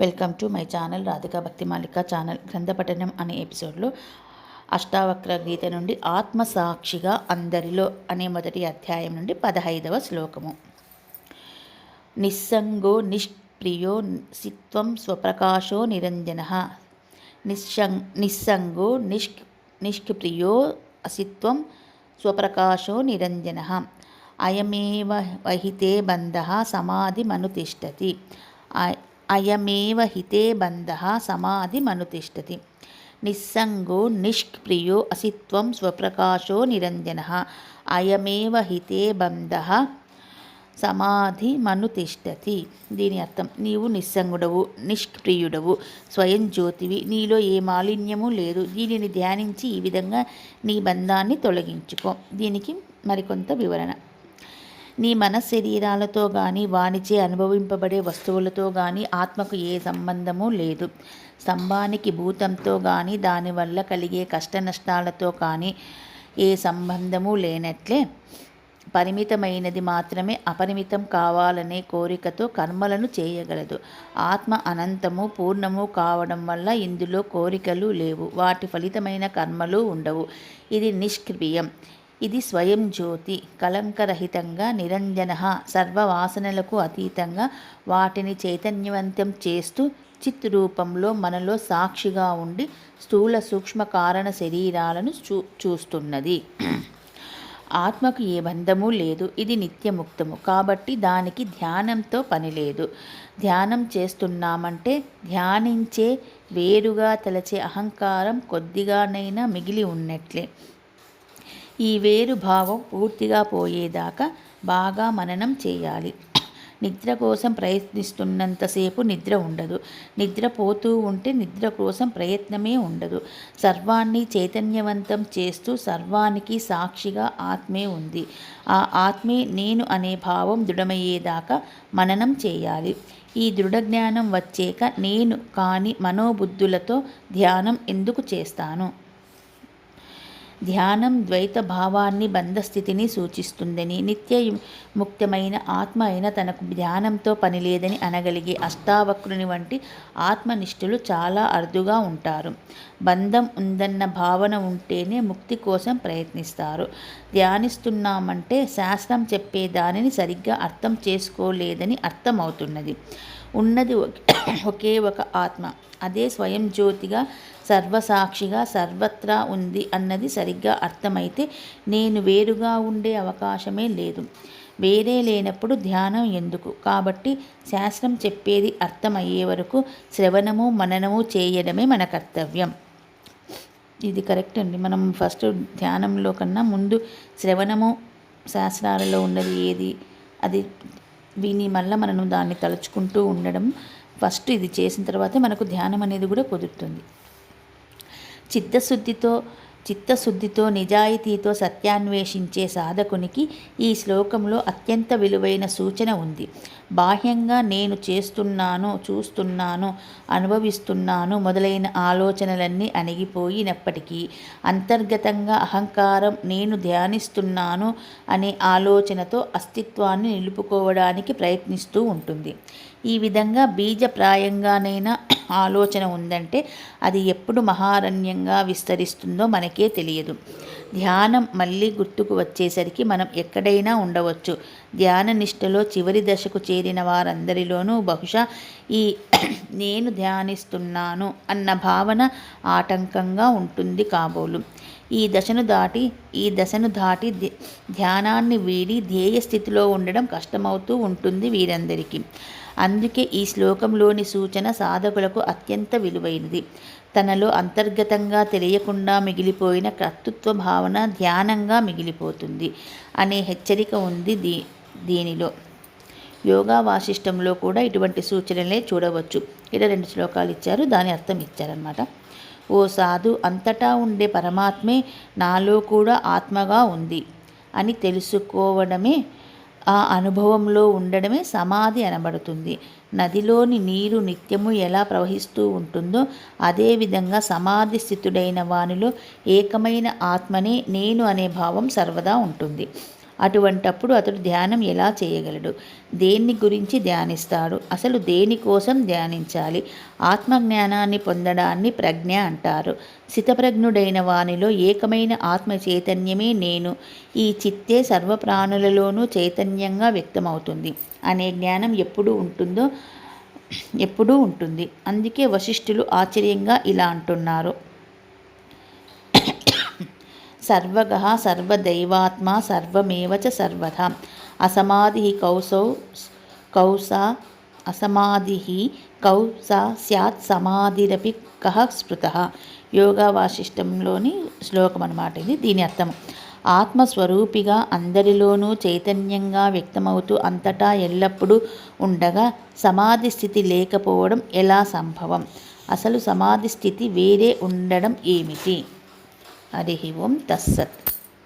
Welcome to my channel Radhika Bhakti Malika channel గ్రంథపఠనం అనే ఎపిసోడ్లో అష్టావక్ర గీత నుండి ఆత్మసాక్షిగా అందరిలో అనే మొదటి అధ్యాయం నుండి పదహైదవ శ్లోకము. నిస్సంగో నిష్ప్రియో సిత్వం స్వప్రకాశో నిరంజన. నిస్సం నిస్సంగో నిష్క్ నిష్ప్రియో అసిత్వం స్వప్రకాశో నిరంజన. అయమేవ వహితే బంధ సమాధిమనుతిష్టతి అయమేవ హితే బంధ సమాధిమనుతిష్టతి నిస్సంగో నిష్ప్రియో అసిత్వం స్వప్రకాశో నిరంజన. అయమేవ హితే బంధ సమాధి మనుతిష్టతి. దీని అర్థం నీవు నిస్సంగుడవు నిష్ప్రియుడవు స్వయం జ్యోతివి నీలో ఏ మాలిన్యము లేదు. దీనిని ధ్యానించి ఈ విధంగా నీ బంధాన్ని తొలగించుకో. దీనికి మరికొంత వివరణ. నీ మనశరీరాలతో కానీ వానిచే అనుభవింపబడే వస్తువులతో కానీ ఆత్మకు ఏ సంబంధము లేదు. స్తంభానికి భూతంతో కానీ దానివల్ల కలిగే కష్ట నష్టాలతో కానీ ఏ సంబంధము లేనట్లే. పరిమితమైనది మాత్రమే అపరిమితం కావాలనే కోరికతో కర్మలను చేయగలదు. ఆత్మ అనంతము పూర్ణము కావడం వల్ల ఇందులో కోరికలు లేవు. వాటి ఫలితమైన కర్మలు ఉండవు. ఇది నిష్క్రియం. ఇది స్వయం జ్యోతి కలంకరహితంగా నిరంజన సర్వవాసనలకు అతీతంగా వాటిని చైతన్యవంతం చేస్తూ చిత్ రూపంలో మనలో సాక్షిగా ఉండి స్థూల సూక్ష్మ కారణ శరీరాలను చూ చూస్తున్నది. ఆత్మకు ఏ బంధము లేదు ఇది నిత్యముక్తము. కాబట్టి దానికి ధ్యానంతో పని లేదు. ధ్యానం చేస్తున్నామంటే ధ్యానించే వేరుగా తలచే అహంకారం కొద్దిగానైనా మిగిలి ఉన్నట్లే. ఈ వేరు భావం పూర్తిగా పోయేదాకా బాగా మననం చేయాలి. నిద్ర కోసం ప్రయత్నిస్తున్నంతసేపు నిద్ర ఉండదు. నిద్ర పోతూ ఉంటే నిద్ర కోసం ప్రయత్నమే ఉండదు. సర్వాన్ని చైతన్యవంతం చేస్తూ సర్వానికి సాక్షిగా ఆత్మే ఉంది. ఆ ఆత్మే నేను అనే భావం దృఢమయ్యేదాకా మననం చేయాలి. ఈ దృఢ జ్ఞానం వచ్చాక నేను కాని మనోబుద్ధులతో ధ్యానం ఎందుకు చేస్తాను? ధ్యానం ద్వైత భావాన్ని బంధస్థితిని సూచిస్తుందని నిత్య ముక్తమైన ఆత్మ అయిన తనకు ధ్యానంతో పనిలేదని అనగలిగే అష్టావక్రుని వంటి ఆత్మనిష్ఠులు చాలా అరుదుగా ఉంటారు. బంధం ఉందన్న భావన ఉంటేనే ముక్తి కోసం ప్రయత్నిస్తారు. ధ్యానిస్తున్నామంటే శాస్త్రం చెప్పే దానిని సరిగ్గా అర్థం చేసుకోలేదని అర్థమవుతున్నది. ఉన్నది ఒకే ఒక ఆత్మ. అదే స్వయం జ్యోతిగా సర్వసాక్షిగా సర్వత్రా ఉంది అన్నది సరిగ్గా అర్థమైతే నేను వేరుగా ఉండే అవకాశమే లేదు. వేరే లేనప్పుడు ధ్యానం ఎందుకు? కాబట్టి శాస్త్రం చెప్పేది అర్థమయ్యే వరకు శ్రవణము మననము చేయడమే మన కర్తవ్యం. ఇది కరెక్ట్ అండి. మనం ఫస్ట్ ధ్యానంలో కన్నా ముందు శ్రవణము శాస్త్రాలలో ఉన్నది ఏది? అది విని మళ్ళీ మనం దాన్ని తలుచుకుంటూ ఉండడం ఫస్ట్ ఇది చేసిన తర్వాతే మనకు ధ్యానం అనేది కూడా కుదురుతుంది. చిత్తశుద్ధితో చిత్తశుద్ధితో నిజాయితీతో సత్యాన్వేషించే సాధకునికి ఈ శ్లోకంలో అత్యంత విలువైన సూచన ఉంది. బాహ్యంగా నేను చేస్తున్నాను చూస్తున్నాను అనుభవిస్తున్నాను మొదలైన ఆలోచనలన్నీ అణిగిపోయినప్పటికీ అంతర్గతంగా అహంకారం నేను ధ్యానిస్తున్నాను అనే ఆలోచనతో అస్తిత్వాన్ని నిలుపుకోవడానికి ప్రయత్నిస్తూ ఉంటుంది. ఈ విధంగా బీజప్రాయంగానైనా ఆలోచన ఉందంటే అది ఎప్పుడు మహారణ్యంగా విస్తరిస్తుందో మనకే తెలియదు. ధ్యానం మళ్ళీ గుర్తుకు వచ్చేసరికి మనం ఎక్కడైనా ఉండవచ్చు. ధ్యాన నిష్టలో చివరి దశకు చేరిన వారందరిలోనూ బహుశా ఈ నేను ధ్యానిస్తున్నాను అన్న భావన ఆటంకంగా ఉంటుంది కాబోలు. ఈ దశను దాటి ఈ దశను దాటి ధ్యానాన్ని వీడి ధ్యేయ స్థితిలో ఉండడం కష్టమవుతూ ఉంటుంది వీరందరికీ. అందుకే ఈ శ్లోకంలోని సూచన సాధకులకు అత్యంత విలువైనది. తనలో అంతర్గతంగా తెలియకుండా మిగిలిపోయిన కర్తృత్వ భావన ధ్యానంగా మిగిలిపోతుంది అనే హెచ్చరిక ఉంది దీ దీనిలో. యోగా వాసిష్టంలో కూడా ఇటువంటి సూచనలే చూడవచ్చు. ఇక్కడ రెండు శ్లోకాలు ఇచ్చారు దాని అర్థం ఇచ్చారనమాట ఓ సాధు అంతటా ఉండే పరమాత్మే నాలో కూడా ఆత్మగా ఉంది అని తెలుసుకోవడమే ఆ అనుభవంలో ఉండడమే సమాధి అనబడుతుంది. నదిలోని నీరు నిత్యము ఎలా ప్రవహిస్తూ ఉంటుందో అదేవిధంగా సమాధి స్థితుడైన వానిలో ఏకమైన ఆత్మనే నేను అనే భావం సర్వదా ఉంటుంది. అటువంటప్పుడు అతడు ధ్యానం ఎలా చేయగలడు? దేన్ని గురించి ధ్యానిస్తాడు? అసలు దేనికోసం ధ్యానించాలి? ఆత్మజ్ఞానాన్ని పొందడాన్ని ప్రజ్ఞ అంటారు. సితప్రజ్ఞుడైన వానిలో ఏకమైన ఆత్మ చైతన్యమే నేను. ఈ చిత్తే సర్వప్రాణులలోనూ చైతన్యంగా వ్యక్తమవుతుంది. అనే జ్ఞానం ఎప్పుడు ఉంటుందో ఎప్పుడూ ఉంటుంది. అందుకే వశిష్ఠులు ఆశ్చర్యంగా ఇలా అంటున్నారు. సర్వగ సర్వదైవాత్మ సర్వమేవ చ సర్వథా అసమాధి కౌసౌ కౌసా అసమాధి కౌసా స్యాత్ సమాధిరపి కహ స్మృత. యోగా వాసిష్టంలోని శ్లోకం అనమాట ఇది దీని అర్థం ఆత్మస్వరూపిగా అందరిలోనూ చైతన్యంగా వ్యక్తమవుతూ అంతటా ఎల్లప్పుడూ ఉండగా సమాధి స్థితి లేకపోవడం ఎలా సంభవం? అసలు సమాధి స్థితి వేరే ఉండడం ఏమిటి? ஹரி ஓம் தஸ்ஸத்.